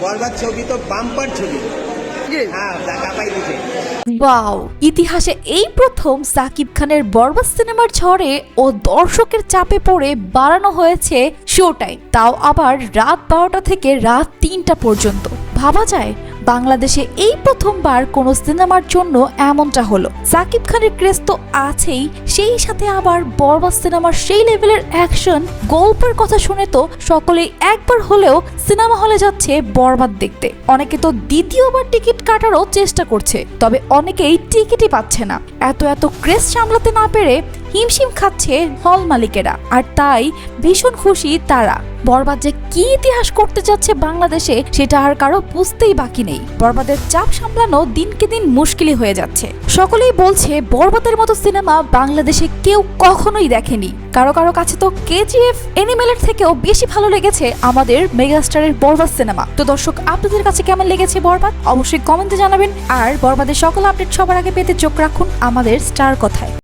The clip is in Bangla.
বরবাদ ছবি তো বাম্পার ছবি। হ্যাঁ ইতিহাসে এই প্রথম সাকিব খানের বরবাদ সিনেমার ঝড়ে ও দর্শকের চাপে পড়ে বাড়ানো হয়েছে শো টাইম তাও আবার রাত বারোটা থেকে রাত তিনটা পর্যন্ত। ভাবা যায় বাংলাদেশে এই প্রথমবার কোনো সিনেমার জন্য এমনটা হলো। সাকিব খানের ক্রেজ তো আছেই, সেই সাথে আবার বরবাদ সিনেমার সেই লেভেলের অ্যাকশন, গল্পের কথা শুনে তো সকলেই একবার হলেও সিনেমা হলে যাচ্ছে বরবাদ দেখতে। অনেকে তো দ্বিতীয়বার টিকিট কাটারও চেষ্টা করছে, তবে অনেকেই টিকিটই পাচ্ছে না। এত এত ক্রেজ সামলাতে না পেরে হিমশিম খাচ্ছে হল মালিকেরা, আর তাই ভীষণ খুশি তারা। বরবাদ যে কি ইতিহাস করতে যাচ্ছে বাংলাদেশে, সেটা আর কারও বুঝতেই বাকি নেই। বরবাদের চাপ সামলানো দিনকে দিন মুশকিলই হয়ে যাচ্ছে। সকলেই বলছে, বরবাদের মতো সিনেমা বাংলাদেশে কেউ কখনোই দেখেনি। কারও কারও কাছে তো কেজিএফ এনিমেলের থেকেও বেশি ভালো লেগেছে আমাদের মেগাস্টারের বরবাদ সিনেমা। তো দর্শক, আপনাদের কাছে কেমন লেগেছে বরবাদ? অবশ্যই কমেন্টে জানাবেন। আর বরবাদের সকল আপডেট সবার আগে পেতে চোখ রাখুন আমাদের স্টার কথায়।